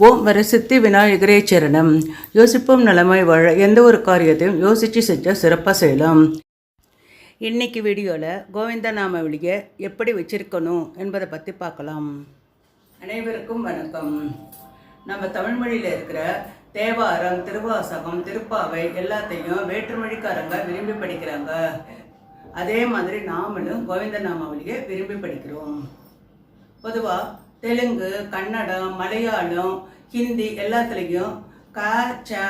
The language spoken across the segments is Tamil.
ஓம் வரசித்தி விநாயகரே சரணம். யோசிப்போம் நிலைமை வாழ எந்த ஒரு காரியத்தையும் யோசித்து செஞ்சால் சிறப்பாக செய்யலாம். இன்னைக்கு வீடியோவில் கோவிந்த நாமாவளியை எப்படி வச்சிருக்கணும் என்பதை பற்றி பார்க்கலாம். அனைவருக்கும் வணக்கம். நம்ம தமிழ்மொழியில் இருக்கிற தேவாரம் திருவாசகம் திருப்பாவை எல்லாத்தையும் வேற்றுமொழிக்காரங்க விரும்பி படிக்கிறாங்க. அதே மாதிரி நாமளும் கோவிந்த நாமாவளியை விரும்பி படிக்கிறோம். பொதுவாக தெலுங்கு கன்னடம் மலையாளம் ஹிந்தி எல்லாத்துலேயும் க ச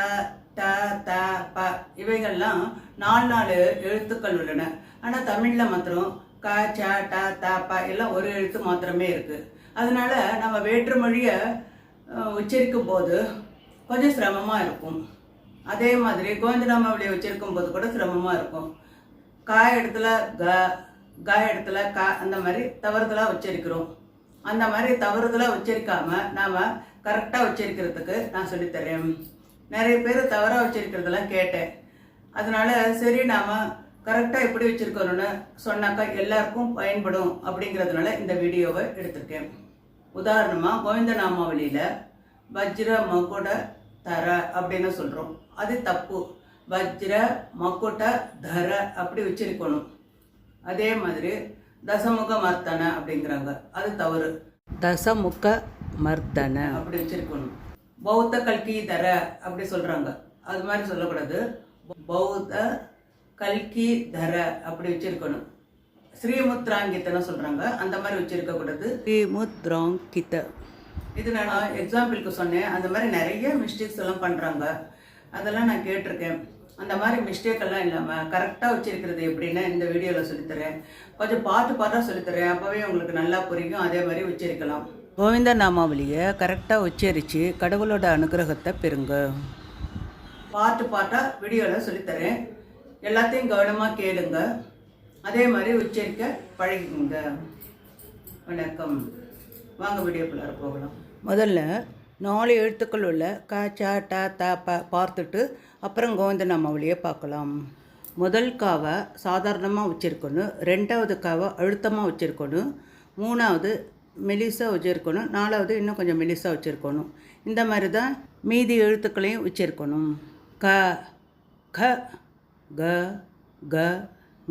த த ப இவைகள்லாம் நாலு நாலு எழுத்துக்கள் உள்ளன. ஆனால் தமிழில் மாத்திரம் க ச ட த ப எல்லாம் ஒரு எழுத்து மாத்திரமே இருக்குது அதனால நம்ம வேற்றுமொழியை மொழியை உச்சரிக்கும் போது கொஞ்சம் சிரமமாக இருக்கும். அதே மாதிரி கோவிந்தநாமாவளியை உச்சரிக்கும் போது கூட சிரமமாக இருக்கும். கா இடத்துல க க இடத்துல க அந்த மாதிரி தவறுதலாக உச்சரிக்கிறோம். அந்த மாதிரி தவறுதலாக உச்சரிக்காம நாம் கரெக்டாக உச்சரிக்கிறதுக்கு நான் சொல்லித்தரேன் நிறைய பேர் தவறாக உச்சரிக்கிறதெல்லாம் கேட்டேன். அதனால சரி நாம் கரெக்டாக எப்படி வச்சிருக்கணும்னு சொன்னாக்கா எல்லாருக்கும் பயன்படும் அப்படிங்கிறதுனால இந்த வீடியோவை எடுத்திருக்கேன். உதாரணமாக கோவிந்த நாமாவளியில் வஜ்ர மகுட தர அப்படின்னு சொல்கிறோம் அது தப்பு. வஜ்ர மகுட தர அப்படி உச்சரிக்கணும் அதே மாதிரி தசமுக மர்த்தன அப்படிங்கிறாங்க. அது தவறு. தசமுக மர்த்தன அப்படி வச்சிருக்கணும். பௌத்த கல்கி தர அப்படி சொல்றாங்க. அது மாதிரி சொல்லக்கூடாது. பௌத்த கல்கி தர அப்படி வச்சிருக்கணும். ஸ்ரீமுத்ராங்கித்தன சொல்றாங்க. அந்த மாதிரி வச்சிருக்க கூடாது ஸ்ரீமுத்ராங்கித்த. இது நான் எக்ஸாம்பிளுக்கு சொன்னேன். அந்த மாதிரி நிறைய மிஸ்டேக்ஸ் எல்லாம் பண்றாங்க. அதெல்லாம் நான் கேட்டிருக்கேன். அந்த மாதிரி மிஸ்டேக் எல்லாம் இல்லாமல் கரெக்டாக வச்சிருக்கிறது எப்படின்னு இந்த வீடியோவில் சொல்லித்தரேன். கொஞ்சம் பார்த்து பார்த்தா சொல்லித்தரேன். அப்போவே உங்களுக்கு நல்லா புரியும். அதே மாதிரி உச்சரிக்கலாம் கோவிந்த நாமாவளியை கரெக்டாக உச்சரித்து கடவுளோட அனுகிரகத்தை பெறுங்க. பார்த்து பார்த்தா வீடியோவில் சொல்லித்தரேன். எல்லாத்தையும் கவனமாக கேளுங்க. அதே மாதிரி உச்சரிக்க பழகிக்குங்க. வணக்கம். வாங்க வீடியோக்குள்ளார போகலாம். முதல்ல நாலு எழுத்துக்கள் உள்ள க ச ட த ப பார்த்துட்டு அப்புறம் கோவிந்த நாமாவளியை பார்க்கலாம். முதல் காவை சாதாரணமாக வச்சுருக்கணும் ரெண்டாவது காவை அழுத்தமாக வச்சுருக்கணும் மூணாவது மெலிசாக வச்சுருக்கணும் நாலாவது இன்னும் கொஞ்சம் மெலிசாக வச்சுருக்கணும். இந்த மாதிரி தான் மீதி எழுத்துக்களையும் வச்சுருக்கணும். க க க க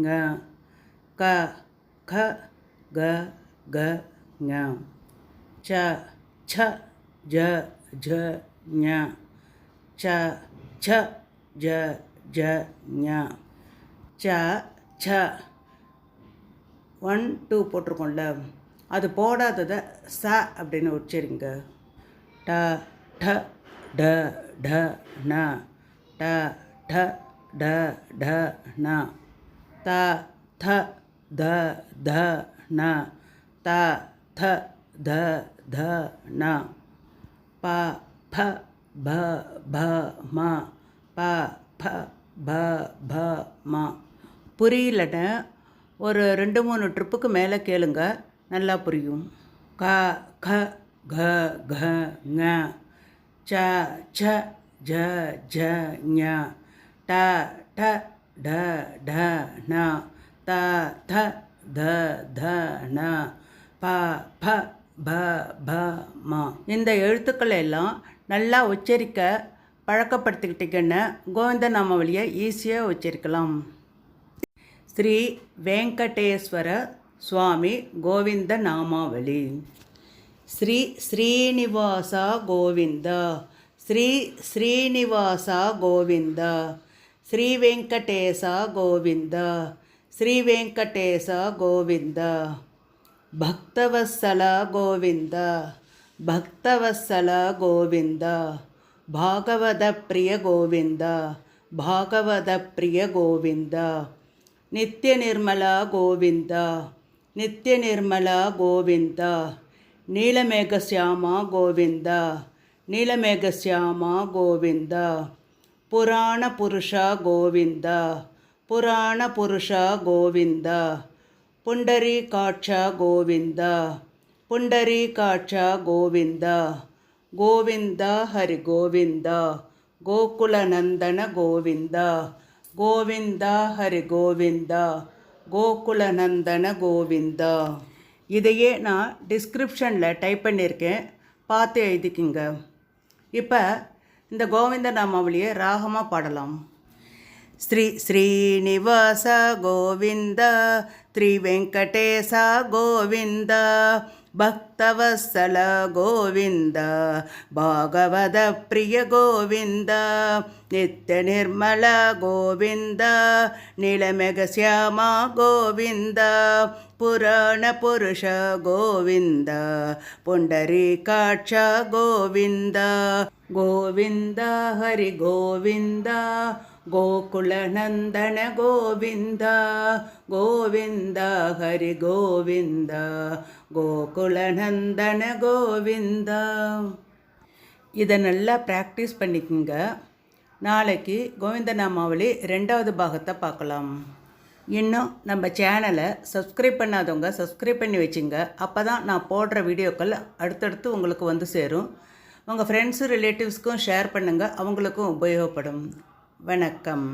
ங க க க க ஞ ச ச ஜ ஜ ஞ ச ச ஜ ஜ ஞ. ச ச. ஒன் டூ போட்டிருக்கோம்ல. அது போடாததை ச அப்படின்னு உச்சரிங்க. ட ட ட ட ந. ட ட ட ட ந. த த த த ந. த த த த ந. ப ப ப ப ம ப ப ப ப ம. புரியலன்னு ஒரு ரெண்டு மூணு ட்ரிப்புக்கு மேலே கேளுங்க. நல்லா புரியும். க க க க ங. ச ச ஜ ஜ ஞ. ட ட ட ட ந. த த த த ந. ப ப ப ப மா. இந்த எழுத்துக்களை எல்லாம் நல்லா உச்சரிக்க பழக்கப்படுத்திக்கிட்டிங்கன்னா கோவிந்தநாமாவளியை ஈஸியாக உச்சரிக்கலாம். ஸ்ரீ வெங்கடேஸ்வர சுவாமி கோவிந்த நாமாவளி ஸ்ரீ ஸ்ரீனிவாசா கோவிந்தா. ஸ்ரீ ஸ்ரீனிவாசா கோவிந்தா. ஸ்ரீ வெங்கடேசா கோவிந்தா. ஸ்ரீ வெங்கடேசா கோவிந்தா. భక్తవత్సల గోవింద భక్తవత్సల గోవింద భాగవత ప్రియ గోవింద భాగవత ప్రియ గోవింద నిత్య నిర్మల గోవింద నిత్య నిర్మల గోవింద నీలమేఘశ్యామ గోవింద నీలమేఘశ్యామ గోవింద పురాణ పురుష గోవింద పురాణ పురుష గోవింద புண்டரி காட்சா கோவிந்தா புண்டரி காட்சா கோவிந்தா கோவிந்தா ஹரி கோவிந்தா கோகுலநந்தன கோவிந்தா கோவிந்தா ஹரி கோவிந்தா கோகுலநந்தன கோவிந்தா. இதையே நான் டிஸ்கிரிப்ஷனில் டைப் பண்ணியிருக்கேன். பார்த்து எழுதிக்கிங்க. இப்போ இந்த கோவிந்த நாமாவளியை ராகமாக பாடலாம். ஸ்ரீ ஸ்ரீனிவாச கோவிந்தா త్రివెంకటేశ గోవింద భక్తవత్సల గోవింద భాగవత ప్రియ గోవింద నిత్య నిర్మల గోవింద నీలమెగ శ్యామ గోవింద పురాణ పురుష గోవింద పుండరీకాక్ష గోవింద. గోవింద హరి గోవింద गोकुलनन्दन गोविन्द गोविन्द கோவிந்தா கோகுலநந்தன கோவிந்தா. இதை நல்லா ப்ராக்டிஸ் பண்ணிக்கோங்க. நாளைக்கு கோவிந்தநாமாவளி ரெண்டாவது பாகத்தை பார்க்கலாம். இன்னும் நம்ம சேனலை சப்ஸ்கிரைப் பண்ணாதவங்க சப்ஸ்கிரைப் பண்ணி வச்சுங்க. அப்போ தான் நான் போடுற வீடியோக்கள் அடுத்தடுத்து உங்களுக்கு வந்து சேரும். உங்கள் ஃப்ரெண்ட்ஸு ரிலேட்டிவ்ஸ்க்கும் ஷேர் பண்ணுங்கள் அவங்களுக்கும் உபயோகப்படும். வணக்கம்.